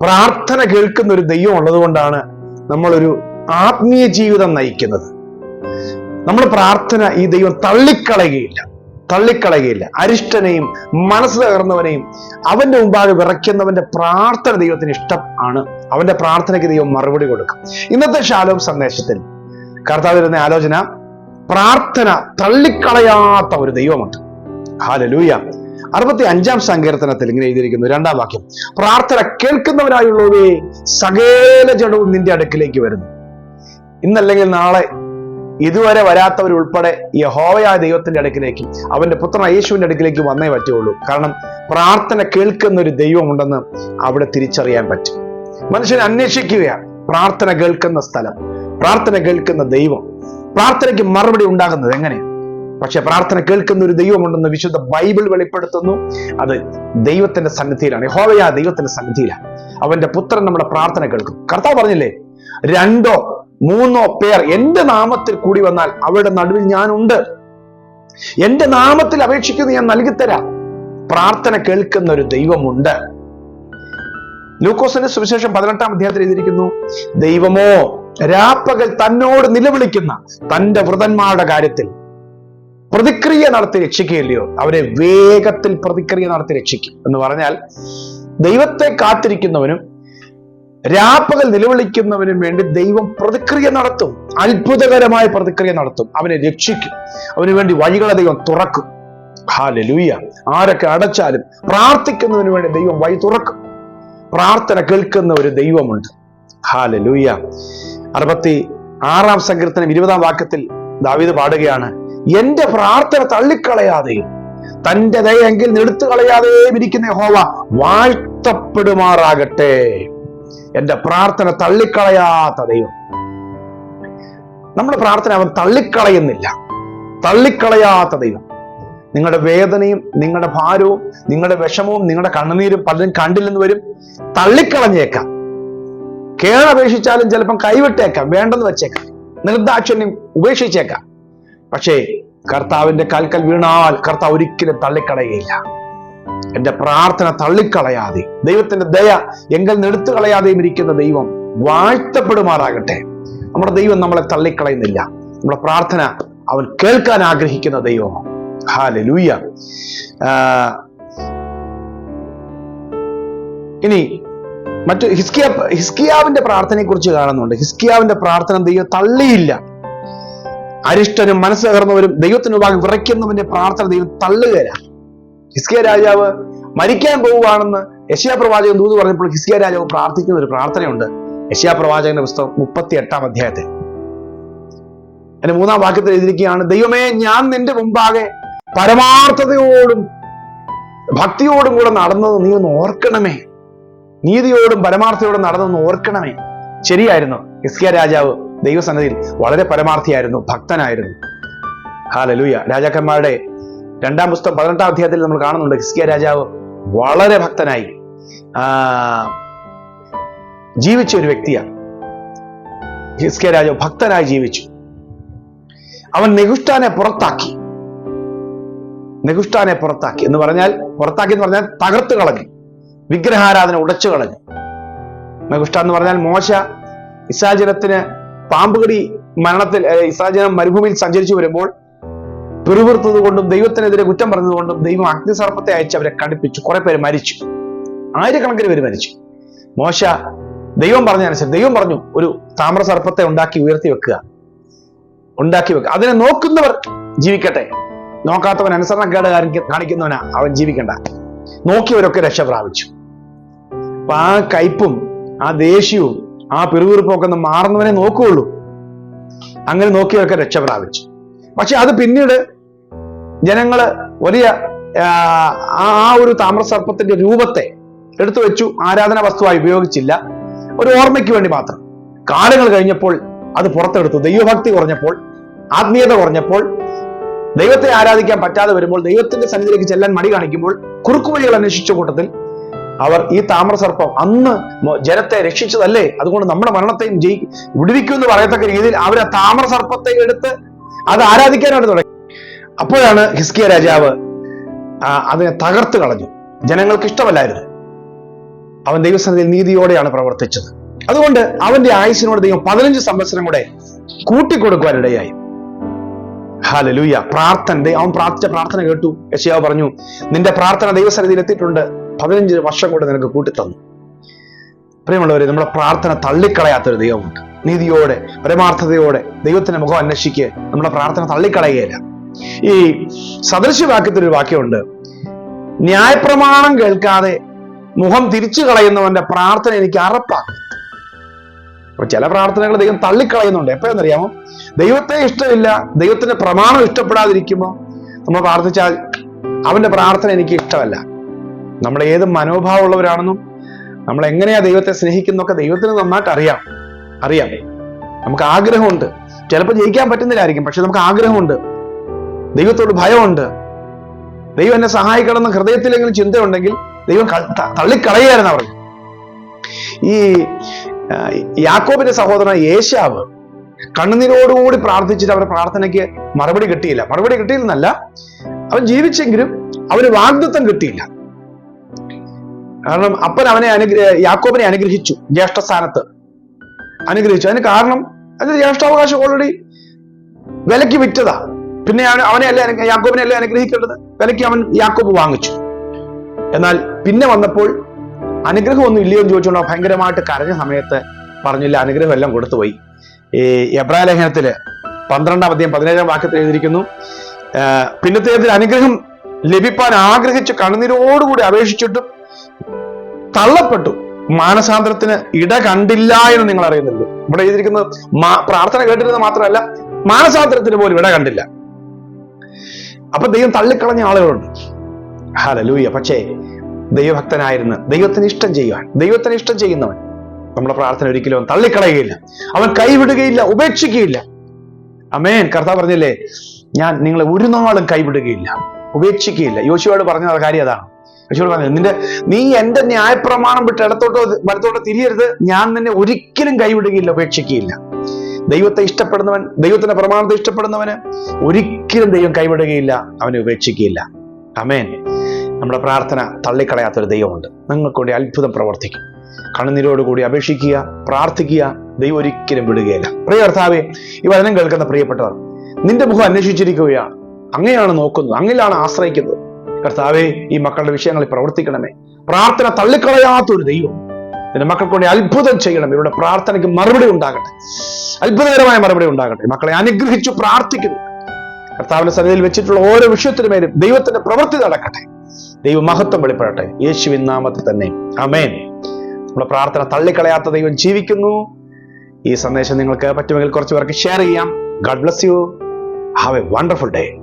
പ്രാർത്ഥന കേൾക്കുന്ന ഒരു ദൈവം ഉള്ളതുകൊണ്ടാണ് നമ്മളൊരു ആത്മീയ ജീവിതം നയിക്കുന്നത്. നമ്മൾ പ്രാർത്ഥന ഈ ദൈവം തള്ളിക്കളയുകയില്ല. തള്ളിക്കളയുകയില്ല. അരിഷ്ടനെയും മനസ്സ് തകർന്നവനെയും അവന്റെ മുമ്പാകെ വിറയ്ക്കുന്നവന്റെ പ്രാർത്ഥന ദൈവത്തിന് ഇഷ്ടം ആണ്. അവന്റെ പ്രാർത്ഥനയ്ക്ക് ദൈവം മറുപടി കൊടുക്കും. ഇന്നത്തെ ശാലോം സന്ദേശത്തിൽ കർത്താവ് വരുന്ന ആലോചന പ്രാർത്ഥന തള്ളിക്കളയാത്ത ഒരു ദൈവമുണ്ട്. ഹാലലൂയ അറുപത്തി അഞ്ചാം സങ്കീർത്തനത്തിൽ ഇങ്ങനെ എഴുതിയിരിക്കുന്നു രണ്ടാം വാക്യം. പ്രാർത്ഥന കേൾക്കുന്നവരായുള്ളവേ സകല ജഡവും നിന്റെ അടുക്കിലേക്ക് വരുന്നു. ഇന്നല്ലെങ്കിൽ നാളെ ഇതുവരെ വരാത്തവരുൾപ്പെടെ യഹോവയായ ദൈവത്തിന്റെ അടുക്കിലേക്ക് അവന്റെ പുത്രൻ യേശുവിന്റെ അടുക്കിലേക്ക് വന്നേ പറ്റുള്ളൂ കാരണം പ്രാർത്ഥന കേൾക്കുന്ന ഒരു ദൈവമുണ്ടെന്ന് അവിടെ തിരിച്ചറിയാൻ പറ്റും. മനുഷ്യൻ അന്വേഷിക്കുകയാണ്. പ്രാർത്ഥന കേൾക്കുന്ന സ്ഥലം പ്രാർത്ഥന കേൾക്കുന്ന ദൈവം പ്രാർത്ഥനയ്ക്ക് മറുപടി ഉണ്ടാകുന്നത് എങ്ങനെ പക്ഷെ പ്രാർത്ഥന കേൾക്കുന്ന ഒരു ദൈവമുണ്ടെന്ന് വിശുദ്ധ ബൈബിൾ വെളിപ്പെടുത്തുന്നു. അത് ദൈവത്തിന്റെ സന്നിധിയിലാണ്. ഹോവയ ദൈവത്തിന്റെ സന്നിധിയിലാണ്. അവന്റെ പുത്രൻ നമ്മുടെ പ്രാർത്ഥന കേൾക്കും. കർത്താവ് പറഞ്ഞില്ലേ രണ്ടോ മൂന്നോ പേർ എന്റെ നാമത്തിൽ കൂടി വന്നാൽ അവരുടെ നടുവിൽ ഞാനുണ്ട്. എന്റെ നാമത്തിൽ അപേക്ഷിക്കുന്നത് ഞാൻ നൽകിത്തരാം. പ്രാർത്ഥന കേൾക്കുന്ന ഒരു ദൈവമുണ്ട്. ലൂക്കോസിന്റെ സുവിശേഷം പതിനെട്ടാം അധ്യായത്തിൽ എഴുതിയിരിക്കുന്നു ദൈവമോ രാപ്പകൽ തന്നോട് നിലവിളിക്കുന്ന തന്റെ വ്രതന്മാരുടെ കാര്യത്തിൽ പ്രതിക്രിയ നടത്തി രക്ഷിക്കുകയില്ലയോ? അവരെ വേഗത്തിൽ പ്രതിക്രിയ നടത്തി രക്ഷിക്കും. എന്ന് പറഞ്ഞാൽ ദൈവത്തെ കാത്തിരിക്കുന്നവനും രാപ്പകൽ നിലവിളിക്കുന്നവനും വേണ്ടി ദൈവം പ്രതിക്രിയ നടത്തും. അത്ഭുതകരമായ പ്രതിക്രിയ നടത്തും. അവനെ രക്ഷിക്കും. അവന് വേണ്ടി വഴികളെ ദൈവം തുറക്കും. ഹാലലൂയ ആരൊക്കെ അടച്ചാലും പ്രാർത്ഥിക്കുന്നതിന് വേണ്ടി ദൈവം വഴി തുറക്കും. പ്രാർത്ഥന കേൾക്കുന്ന ഒരു ദൈവമുണ്ട്. ഹാലലൂയ അറുപത്തി ആറാം സങ്കീർത്തനം ഇരുപതാം വാക്യത്തിൽ ദാവീദ് പാടുകയാണ്. എന്റെ പ്രാർത്ഥന തള്ളിക്കളയാതെയും തന്റെ ദയെങ്കിൽ എടുത്തു കളയാതെയും ഇരിക്കുന്ന ഹോവ വാഴ്ത്തപ്പെടുമാറാകട്ടെ. എന്റെ പ്രാർത്ഥന തള്ളിക്കളയാത്ത ദൈവം. നമ്മുടെ പ്രാർത്ഥന അവൻ തള്ളിക്കളയുന്നില്ല. തള്ളിക്കളയാത്ത ദൈവം. നിങ്ങളുടെ വേദനയും നിങ്ങളുടെ ഭാരവും നിങ്ങളുടെ വിഷമവും നിങ്ങളുടെ കണ്ണുനീരും പലരും കണ്ടില്ലെന്ന് വരും. തള്ളിക്കളഞ്ഞേക്കാം. കേളപേക്ഷിച്ചാലും ചിലപ്പം കൈവിട്ടേക്കാം. വേണ്ടെന്ന് വെച്ചേക്കാം. നിർദാക്ഷിണ്യം ഉപേക്ഷിച്ചേക്കാം. പക്ഷേ കർത്താവിന്റെ കാൽക്കൽ വീണാൽ കർത്താവ് ഒരിക്കലും തള്ളിക്കളയില്ല എന്റെ പ്രാർത്ഥന തള്ളിക്കളയാതെ ദൈവത്തിന്റെ ദയ എങ്കിൽ നെടുത്തു കളയാതെയും ഇരിക്കുന്ന ദൈവം വാഴ്ത്തപ്പെടുമാറാകട്ടെ. നമ്മുടെ ദൈവം നമ്മളെ തള്ളിക്കളയുന്നില്ല. നമ്മുടെ പ്രാർത്ഥന അവൻ കേൾക്കാൻ ആഗ്രഹിക്കുന്ന ദൈവം. ഹാലെ ലൂയ ഇനി മറ്റു ഹിസ്കിയ ഹിസ്കിയാവിന്റെ പ്രാർത്ഥനയെ കുറിച്ച് കാണുന്നുണ്ട്. ഹിസ്കിയാവിന്റെ പ്രാർത്ഥന ദൈവം തള്ളിയില്ല. അരിഷ്ടനും മനസ്സ് തകർന്നവരും ദൈവത്തിന് വാങ്ങി വിറയ്ക്കുന്നവന്റെ പ്രാർത്ഥന ദൈവം തള്ളുകയില്ല ഹിസ്കിയ രാജാവ് മരിക്കാൻ പോവുകയാണെന്ന് യശയാ പ്രവാചകൻ ദൂത് പറഞ്ഞപ്പോൾ ഹിസ്കിയ രാജാവ് പ്രാർത്ഥിക്കുന്ന ഒരു പ്രാർത്ഥനയുണ്ട്. യശയാ പ്രവാചകന്റെ പുസ്തകം മുപ്പത്തി എട്ടാം അധ്യായത്തിൽ. എന്റെ മൂന്നാം വാക്യത്തിൽ എഴുതിയിരിക്കുകയാണ് ദൈവമേ ഞാൻ നിന്റെ മുമ്പാകെ പരമാർത്ഥതയോടും ഭക്തിയോടും കൂടെ നടന്നത് നീ ഒന്ന് ഓർക്കണമേ. നീതിയോടും പരമാർത്ഥയോടും നടന്നൊന്ന് ഓർക്കണമേ. ശരിയായിരുന്നു ഹിസ്കിയ രാജാവ് ദൈവസന്നിധിയിൽ വളരെ പരമാർത്ഥിയായിരുന്നു ഭക്തനായിരുന്നു. ഹാലലൂയ. രാജാക്കന്മാരുടെ രണ്ടാം പുസ്തകം പതിനെട്ടാം അധ്യായത്തിൽ നമ്മൾ കാണുന്നുണ്ട് ഹിസ്കിയ രാജാവ് വളരെ ഭക്തനായി. ജീവിച്ച ഒരു വ്യക്തിയാണ്. ഹിസ്കിയ രാജാവ് ഭക്തനായി ജീവിച്ചു. അവൻ നെഗുഷ്ടാനെ പുറത്താക്കി. നെഗുഷ്ടാനെ പുറത്താക്കി. എന്ന് പറഞ്ഞാൽ പുറത്താക്കി എന്ന് പറഞ്ഞാൽ തകർത്ത് കളഞ്ഞു. വിഗ്രഹാരാധന ഉടച്ചു കളഞ്ഞു. നെഗുഷ്ട എന്ന് പറഞ്ഞാൽ മോശ ഇസാജനത്തിന് പാമ്പുകടി മരണത്തിൽ ഇസ്രാജനം മരുഭൂമിയിൽ സഞ്ചരിച്ചു വരുമ്പോൾ പിറുപിറുത്തത് കൊണ്ടും ദൈവത്തിനെതിരെ കുറ്റം പറഞ്ഞതുകൊണ്ടും ദൈവം അഗ്നിസർപ്പത്തെ അയച്ച് അവരെ കടുപ്പിച്ചു. കുറെ പേര് മരിച്ചു. ആയിരക്കണക്കിന് പേര് മരിച്ചു. മോശ ദൈവം പറഞ്ഞതനുസരിച്ച് ദൈവം പറഞ്ഞു ഒരു താമ്ര സർപ്പത്തെ ഉണ്ടാക്കി ഉയർത്തി വെക്കുക. ഉണ്ടാക്കി വെക്കുക. അതിനെ നോക്കുന്നവർ ജീവിക്കട്ടെ. നോക്കാത്തവൻ അനുസരണക്കേട് കാണിക്ക- കാണിക്കുന്നവനാ അവൻ ജീവിക്കണ്ട. നോക്കിയവരൊക്കെ രക്ഷ പ്രാപിച്ചു അപ്പൊ ആ കയ്പും ആ ദേഷ്യവും ആ പിറുവിറുപ്പൊക്കെ ഒന്ന് മാറുന്നവനെ നോക്കുകയുള്ളൂ. അങ്ങനെ നോക്കിയവരൊക്കെ രക്ഷ പ്രാപിച്ചു പക്ഷെ അത് പിന്നീട് ജനങ്ങൾ വലിയ ആ ഒരു താമ്രസർപ്പത്തിന്റെ രൂപത്തെ എടുത്തു വെച്ചു ആരാധന വസ്തുവായി ഉപയോഗിച്ചില്ല. ഒരു ഓർമ്മയ്ക്ക് വേണ്ടി മാത്രം. കാലങ്ങൾ കഴിഞ്ഞപ്പോൾ അത് പുറത്തെടുത്തു. ദൈവഭക്തി കുറഞ്ഞപ്പോൾ ആത്മീയത കുറഞ്ഞപ്പോൾ ദൈവത്തെ ആരാധിക്കാൻ പറ്റാതെ വരുമ്പോൾ ദൈവത്തിന്റെ സന്നിധിയിലേക്ക് ചെല്ലാൻ മടി കാണിക്കുമ്പോൾ കുറുക്കുവഴികൾ അന്വേഷിച്ച കൂട്ടത്തിൽ അവർ ഈ താമ്രസർപ്പം അന്ന് ജനത്തെ രക്ഷിച്ചതല്ലേ? അതുകൊണ്ട് നമ്മുടെ മരണത്തെയും ജയി വിടുവിക്കും എന്ന് പറയത്തക്ക രീതിയിൽ അവർ ആ താമ്രസർപ്പത്തെ എടുത്ത് അത് ആരാധിക്കാനായിട്ട് തുടങ്ങി. അപ്പോഴാണ് ഹിസ്കിയ രാജാവ് അതിനെ തകർത്ത് കളഞ്ഞു. ജനങ്ങൾക്ക് ഇഷ്ടമല്ലായിരുന്നു. അവൻ ദൈവസന്നിധിയിൽ നീതിയോടെയാണ് പ്രവർത്തിച്ചത്. അതുകൊണ്ട് അവന്റെ ആയുസിനോട് ദൈവം പതിനഞ്ച് സംവത്സരം കൂടെ കൂട്ടിക്കൊടുക്കുവാനിടയായി. ഹാലലൂയ പ്രാർത്ഥന അവൻ പ്രാർത്ഥിച്ച പ്രാർത്ഥന കേട്ടു. യശയാവ് പറഞ്ഞു നിന്റെ പ്രാർത്ഥന ദൈവസന്നിധിയിൽ എത്തിയിട്ടുണ്ട്. പതിനഞ്ച് വർഷം കൊണ്ട് നിനക്ക് കൂട്ടിത്തന്നു. പ്രിയമുള്ളവരെ നമ്മുടെ പ്രാർത്ഥന തള്ളിക്കളയാത്തൊരു ദൈവമുണ്ട്. നീതിയോടെ പരമാർത്ഥതയോടെ ദൈവത്തിന്റെ മുഖം അന്വേഷിക്ക് നമ്മുടെ പ്രാർത്ഥന തള്ളിക്കളയുകയില്ല. ഈ സദൃശ്യവാക്യത്തിൽ ഒരു വാക്യമുണ്ട്. ന്യായപ്രമാണം കേൾക്കാതെ മുഖം തിരിച്ചു കളയുന്നവന്റെ പ്രാർത്ഥന എനിക്ക് അറപ്പാക്കും. അപ്പൊ ചില പ്രാർത്ഥനകൾ ദൈവം തള്ളിക്കളയുന്നുണ്ട്. എപ്പോഴെന്നറിയാമോ? ദൈവത്തെ ഇഷ്ടമില്ല ദൈവത്തിന്റെ പ്രമാണം ഇഷ്ടപ്പെടാതിരിക്കുമ്പോൾ നമ്മൾ പ്രാർത്ഥിച്ചാൽ അവന്റെ പ്രാർത്ഥന എനിക്ക് ഇഷ്ടമല്ല. നമ്മൾ ഏത് മനോഭാവമുള്ളവരാണെന്നും നമ്മൾ എങ്ങനെയാ ദൈവത്തെ സ്നേഹിക്കുന്നൊക്കെ ദൈവത്തിന് നന്നായിട്ട് അറിയാം. അറിയാം. നമുക്ക് ആഗ്രഹമുണ്ട്. ചിലപ്പോൾ ജയിക്കാൻ പറ്റുന്നില്ലായിരിക്കും പക്ഷെ നമുക്ക് ആഗ്രഹമുണ്ട്. ദൈവത്തോട് ഭയമുണ്ട്. ദൈവം എന്നെ സഹായിക്കണമെന്ന് ഹൃദയത്തിലെങ്കിലും ചിന്തയുണ്ടെങ്കിൽ ദൈവം തള്ളിക്കളയായിരുന്നു അവർക്ക്. ഈ യാക്കോബിന്റെ സഹോദരൻ യേശാവ് കണ്ണുനീരോടുകൂടി പ്രാർത്ഥിച്ചിട്ട് അവരുടെ പ്രാർത്ഥനയ്ക്ക് മറുപടി കിട്ടിയില്ല. മറുപടി കിട്ടിയില്ലെന്നല്ല അവൻ ജീവിച്ചെങ്കിലും അവന് വാഗ്ദത്വം കിട്ടിയില്ല. കാരണം അപ്പൻ അവനെ അനുഗ്രഹ യാക്കോബിനെ അനുഗ്രഹിച്ചു ജ്യേഷ്ഠസ്ഥാനത്ത് അനുഗ്രഹിച്ചു. അതിന് കാരണം അത് ജ്യേഷ്ഠാവകാശം ഓൾറെഡി വിലക്ക് വിറ്റതാ. പിന്നെ അവനെ അല്ലേ യാക്കോബിനെ അല്ലേ അനുഗ്രഹിക്കേണ്ടത്? വിലക്ക് അവൻ യാക്കോബ് വാങ്ങിച്ചു. എന്നാൽ പിന്നെ വന്നപ്പോൾ അനുഗ്രഹം ഒന്നും ഇല്ലയോ എന്ന് ചോദിച്ചുകൊണ്ട് ഭയങ്കരമായിട്ട് കരഞ്ഞ സമയത്ത് പറഞ്ഞില്ല അനുഗ്രഹം എല്ലാം കൊടുത്തുപോയി. ഈ എബ്രാ ലേഖനത്തിൽ പന്ത്രണ്ടാം അധ്യായം പതിനേഴാം വാക്യത്തിൽ എഴുതിയിരിക്കുന്നു പിന്നത്തെ അനുഗ്രഹം ലഭിപ്പാൻ ആഗ്രഹിച്ച് കണ്ണുനീരോടുകൂടി അപേക്ഷിച്ചിട്ടും തള്ളപ്പെട്ടു. മാനസാന്തരത്തിന് ഇട കണ്ടില്ല എന്ന് നിങ്ങൾ അറിയുന്നുണ്ട്. ഇവിടെ എഴുതിയിരിക്കുന്നത് പ്രാർത്ഥന കേട്ടിരുന്നത് മാത്രമല്ല മാനസാന്തരത്തിന് പോലും ഇട കണ്ടില്ല. അപ്പൊ ദൈവം തള്ളിക്കളഞ്ഞ ആളുകളുണ്ട്. ഹലലൂയ പക്ഷേ ദൈവഭക്തനായിരുന്നു ദൈവത്തിന് ഇഷ്ടം ചെയ്യുവാൻ ദൈവത്തിന് ഇഷ്ടം ചെയ്യുന്നവൻ നമ്മുടെ പ്രാർത്ഥന ഒരിക്കലും അവൻ തള്ളിക്കളയുകയില്ല. അവൻ കൈവിടുകയില്ല ഉപേക്ഷിക്കുകയില്ല. അമേൻ കർത്താവ് പറഞ്ഞില്ലേ ഞാൻ നിങ്ങളെ ഒരു നാളും കൈവിടുകയില്ല ഉപേക്ഷിക്കുകയില്ല. യോശുവോട് പറഞ്ഞ കാര്യം അതാണ്. യോശുവോട് പറഞ്ഞു നിന്റെ നീ എന്റെ ന്യായപ്രമാണം വിട്ട് ഇടത്തോട്ടോ വലത്തോട്ടോ തിരിയരുത്. ഞാൻ നിന്നെ ഒരിക്കലും കൈവിടുകയില്ല ഉപേക്ഷിക്കുകയില്ല. ദൈവത്തെ ഇഷ്ടപ്പെടുന്നവൻ ദൈവത്തിന്റെ പ്രമാണത്തെ ഇഷ്ടപ്പെടുന്നവന് ഒരിക്കലും ദൈവം കൈവിടുകയില്ല അവനെ ഉപേക്ഷിക്കുകയില്ല. അമേൻ നമ്മുടെ പ്രാർത്ഥന തള്ളിക്കളയാത്തൊരു ദൈവമുണ്ട്. നിങ്ങൾക്ക് വേണ്ടി അത്ഭുതം പ്രവർത്തിക്കും. കണ്ണുനീരോടുകൂടി അപേക്ഷിക്കുക പ്രാർത്ഥിക്കുക ദൈവം ഒരിക്കലും വിടുകയില്ല. പ്രിയ കർത്താവെ ഈ വചനം കേൾക്കുന്ന പ്രിയപ്പെട്ടവർ നിന്റെ മുഖം അന്വേഷിച്ചിരിക്കുകയാണ്. അങ്ങനെയാണ് നോക്കുന്നത് അങ്ങിലാണ് ആശ്രയിക്കുന്നത്. കർത്താവെ ഈ മക്കളുടെ വിഷയങ്ങളിൽ പ്രവർത്തിക്കണമേ. പ്രാർത്ഥന തള്ളിക്കളയാത്തൊരു ദൈവം. എന്റെ മക്കൾക്ക് വേണ്ടി അത്ഭുതം ചെയ്യണം. ഇവരുടെ പ്രാർത്ഥനയ്ക്ക് മറുപടി ഉണ്ടാകട്ടെ. അത്ഭുതകരമായ മറുപടി ഉണ്ടാകട്ടെ. മക്കളെ അനുഗ്രഹിച്ചു പ്രാർത്ഥിക്കുന്നു. കർത്താവിന്റെ സന്നിധിയിൽ വെച്ചിട്ടുള്ള ഓരോ വിഷയത്തിനു മേലും ദൈവത്തിന്റെ പ്രവൃത്തി നടക്കട്ടെ. ദൈവ മഹത്വം വെളിപ്പെടട്ടെ. യേശുവിൻ നാമത്തിൽ തന്നെ. അമേൻ നമ്മുടെ പ്രാർത്ഥന തള്ളിക്കളയാത്ത ദൈവം ജീവിക്കുന്നു. ഈ സന്ദേശം നിങ്ങൾക്ക് പറ്റുമെങ്കിൽ കുറച്ച് പേർക്ക് ഷെയർ ചെയ്യാം. God bless you. Have a wonderful day.